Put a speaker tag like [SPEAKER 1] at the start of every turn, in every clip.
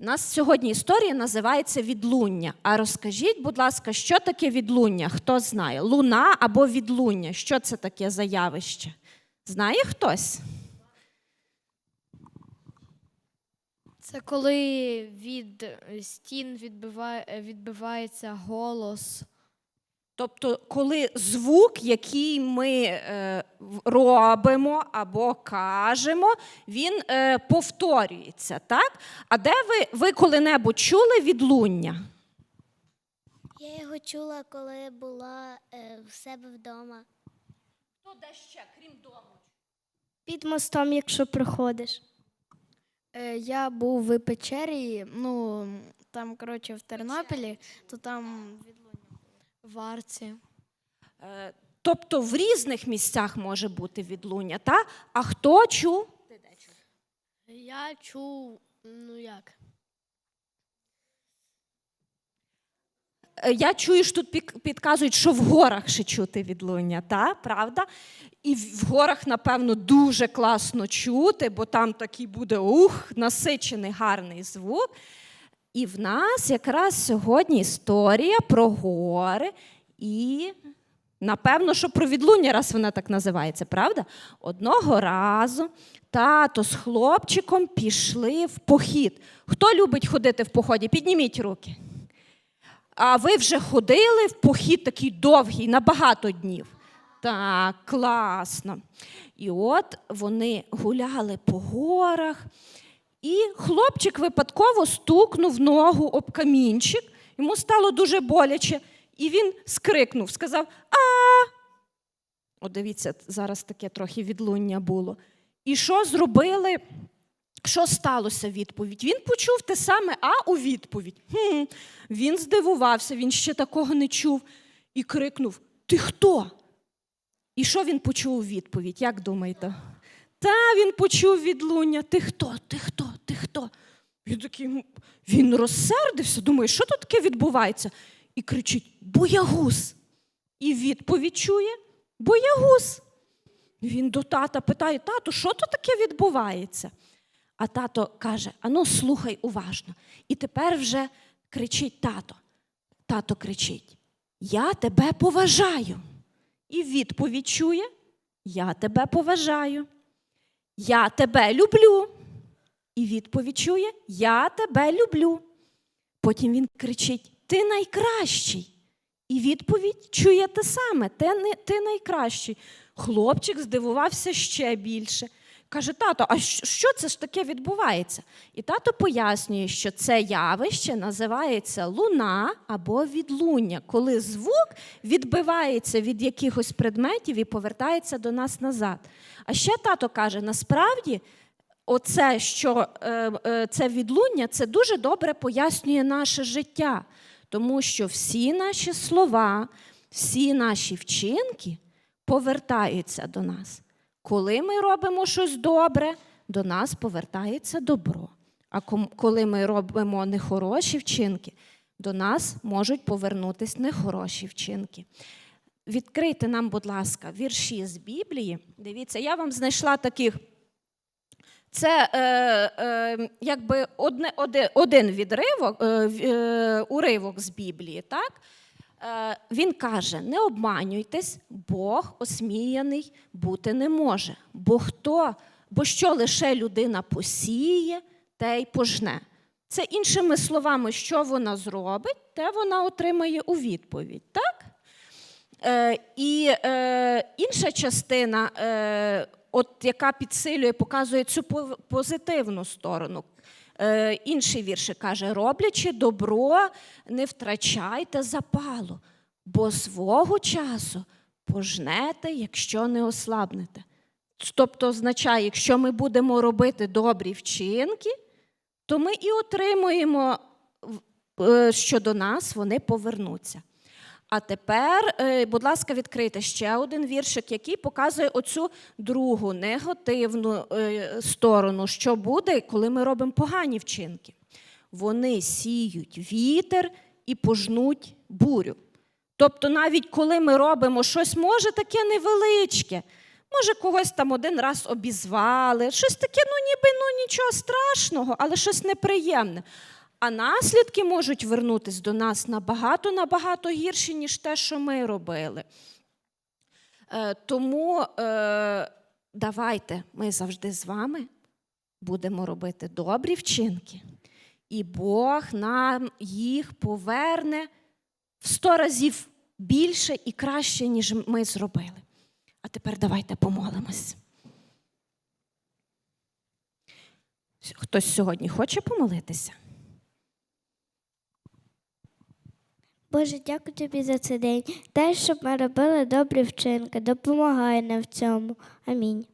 [SPEAKER 1] У нас сьогодні історія називається відлуння. А розкажіть, будь ласка, що таке відлуння? Хто знає? Луна або відлуння? Що це таке за явище? Знає хтось?
[SPEAKER 2] Це коли від стін відбиває, відбивається голос.
[SPEAKER 1] Тобто, коли звук, який ми е, робимо або кажемо, він е, повторюється, так? А де ви, ви коли-небудь чули відлуння?
[SPEAKER 3] Я його чула, коли була е, в себе вдома.
[SPEAKER 1] Хто де ще, крім дому?
[SPEAKER 3] Під мостом, якщо проходиш.
[SPEAKER 2] Е, Я був в печері, ну там, коротше, в Тернополі, то там відлуння. В Арці.
[SPEAKER 1] Е, Тобто в різних місцях може бути відлуння, та? А хто чув?
[SPEAKER 2] Я чув, ну як?
[SPEAKER 1] Е, Я чую, що тут підказують, що в горах ще чути відлуння, та? правда? І в в горах, напевно, дуже класно чути, бо там такий буде ух, насичений гарний звук. І в нас якраз сьогодні історія про гори і, напевно, що про відлуння, раз вона так називається, правда? Одного разу тато з хлопчиком пішли в похід. Хто любить ходити в поході? Підніміть руки. А ви вже ходили в похід такий довгий, на багато днів. Так, класно. І от вони гуляли по горах, і хлопчик випадково стукнув ногу об камінчик, йому стало дуже боляче, і він скрикнув, сказав: А. От дивіться, зараз таке трохи відлуння було. І що зробили? Що сталося відповідь? Він почув те саме А у відповідь. Хм. Він здивувався, він ще такого не чув і крикнув: Ти хто? І що він почув у відповідь? Як думаєте? Та він почув відлуння. Ти хто? Ти хто? Ти хто? Він такий, він розсердився, думає, що тут таке відбувається? І кричить: Боягуз. І відповідь чує: Боягуз. Він до тата питає: тату, що тут таке відбувається? А тато каже: Ану, слухай уважно. І тепер вже кричить тато. Тато кричить: Я тебе поважаю. І відповідь чує: Я тебе поважаю. Я тебе люблю. І відповідь чує: Я тебе люблю. Потім він кричить: Ти найкращий. І відповідь чує те саме: ти, найкращий. Хлопчик здивувався ще більше. Каже, тато, а що це ж таке відбувається? І тато пояснює, що це явище називається луна або відлуння, коли звук відбивається від якихось предметів і повертається до нас назад. А ще тато каже: насправді, оце, що е, е, це відлуння, це дуже добре пояснює наше життя, тому що всі наші слова, всі наші вчинки повертаються до нас. Коли ми робимо щось добре, до нас повертається добро. А коли ми робимо нехороші вчинки, до нас можуть повернутися нехороші вчинки. Відкрийте нам, будь ласка, вірші з Біблії. Дивіться, я вам знайшла таких. Це е, е, якби одне, один, один відривок, е, е, уривок з Біблії, так? Е, він каже: не обманюйтесь, Бог осміяний бути не може. Бо хто, бо що лише людина посіє, те й пожне. Це іншими словами, що вона зробить, те вона отримає у відповідь. Так? Е, і е, інша частина, е, от, яка підсилює, показує цю позитивну сторону. Е, інший віршик каже: роблячи добро, не втрачайте запалу, бо свого часу пожнете, якщо не ослабнете. Тобто означає, якщо ми будемо робити добрі вчинки, то ми і отримуємо, е, що до нас вони повернуться. А тепер, е, будь ласка, відкрийте ще один віршик, який показує оцю другу негативну е, сторону, що буде, коли ми робимо погані вчинки. Вони сіють вітер і пожнуть бурю. Тобто, навіть коли ми робимо щось, може таке невеличке, Може, когось там один раз обізвали, щось таке, ну ніби ну, нічого страшного, але щось неприємне. А наслідки можуть вернутися до нас набагато набагато гірші, ніж те, що ми робили. Е, тому е, давайте ми завжди з вами будемо робити добрі вчинки, і Бог нам їх поверне в сто разів більше і краще, ніж ми зробили. А тепер давайте помолимось. Хтось сьогодні хоче помолитися?
[SPEAKER 4] Боже, дякую тобі за цей день. Дай, щоб ми робили добрі вчинки. Допомагай нам в цьому. Амінь.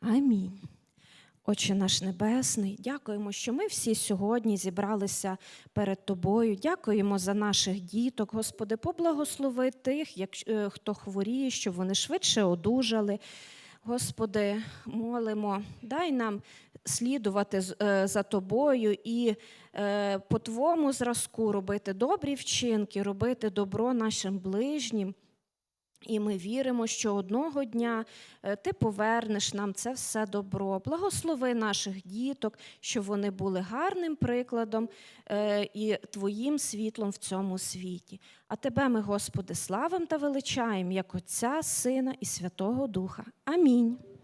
[SPEAKER 1] Амінь. Отче наш Небесний, дякуємо, що ми всі сьогодні зібралися перед Тобою. Дякуємо за наших діток. Господи, поблагослови тих, е, хто хворіє, щоб вони швидше одужали. Господи, молимо, дай нам слідувати е, за Тобою і е, по Твому зразку робити добрі вчинки, робити добро нашим ближнім. І ми віримо, що одного дня е, ти повернеш нам це все добро. Благослови наших діток, щоб вони були гарним прикладом е, і твоїм світлом в цьому світі. А тебе ми, Господи, славим та величаємо, як Отця, Сина і Святого Духа. Амінь.